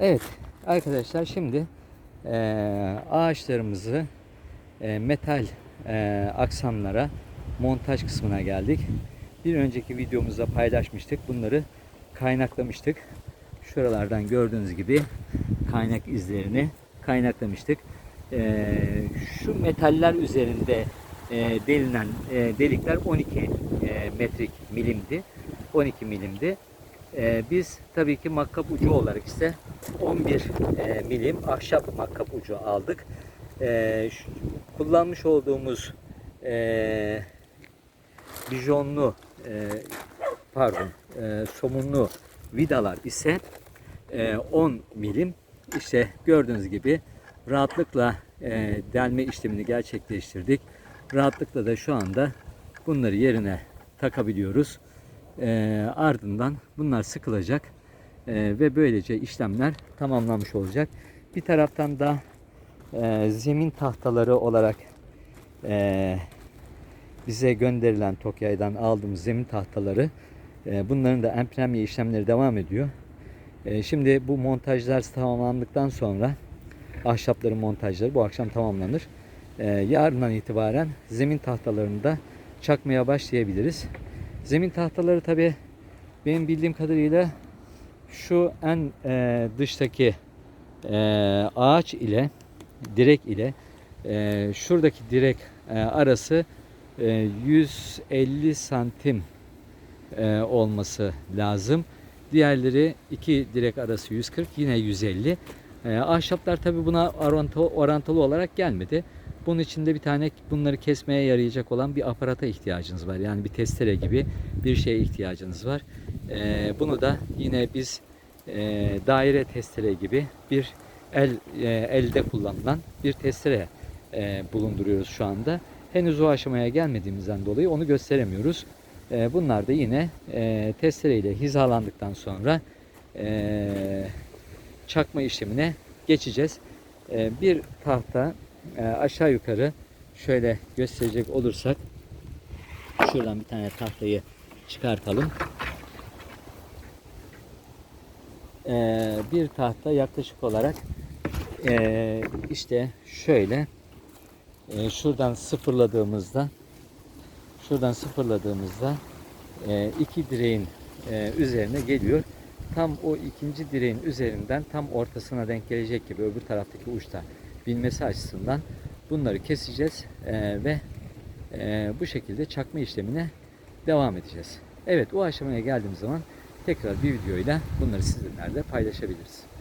Evet arkadaşlar şimdi eee, ağaçlarımızı eee, metal eee, aksamlara montaj kısmına geldik. Bir önceki videomuzda paylaşmıştık. Bunları kaynaklamıştık. Şuralardan gördüğünüz gibi kaynak izlerini kaynaklamıştık. Eee, şu metaller üzerinde eee, delinen eee, delikler 12 eee, metrik milimdi. 12 milimdi. Ee, biz tabii ki makkap ucu olarak ise 11 e, milim ahşap makkap ucu aldık. Ee, şu- kullanmış olduğumuz e, bijonlu e, pardon e, somunlu vidalar ise e, 10 milim. İşte gördüğünüz gibi rahatlıkla e, delme işlemini gerçekleştirdik. Rahatlıkla da şu anda bunları yerine takabiliyoruz. E, ardından bunlar sıkılacak E, ve böylece işlemler tamamlanmış olacak. Bir taraftan da e, zemin tahtaları olarak e, bize gönderilen Tokya'dan aldığımız zemin tahtaları e, bunların da empremye işlemleri devam ediyor. E, şimdi bu montajlar tamamlandıktan sonra ahşapların montajları bu akşam tamamlanır. E, yarından itibaren zemin tahtalarını da çakmaya başlayabiliriz. Zemin tahtaları tabi benim bildiğim kadarıyla şu en e, dıştaki e, ağaç ile direk ile e, şuradaki direk e, arası e, 150 santim e, olması lazım. Diğerleri iki direk arası 140 yine 150. E, ahşaplar tabi buna orantılı, orantılı olarak gelmedi. Bunun için de bir tane bunları kesmeye yarayacak olan bir aparata ihtiyacınız var. Yani bir testere gibi bir şeye ihtiyacınız var. E, bunu da yine biz e, daire testere gibi bir el e, elde kullanılan bir testere e, bulunduruyoruz şu anda. Henüz o aşamaya gelmediğimizden dolayı onu gösteremiyoruz. E, bunlar da yine e, testere ile hizalandıktan sonra e, çakma işlemine geçeceğiz. E, bir tahta e, aşağı yukarı şöyle gösterecek olursak şuradan bir tane tahtayı çıkartalım. E, bir tahta yaklaşık olarak e, işte şöyle e, şuradan sıfırladığımızda şuradan sıfırladığımızda e, iki direğin e, üzerine geliyor. Tam o ikinci direğin üzerinden tam ortasına denk gelecek gibi öbür taraftaki uçta bilmesi açısından bunları keseceğiz e, ve e, bu şekilde çakma işlemine devam edeceğiz. Evet o aşamaya geldiğimiz zaman tekrar bir videoyla bunları sizinlerle paylaşabiliriz.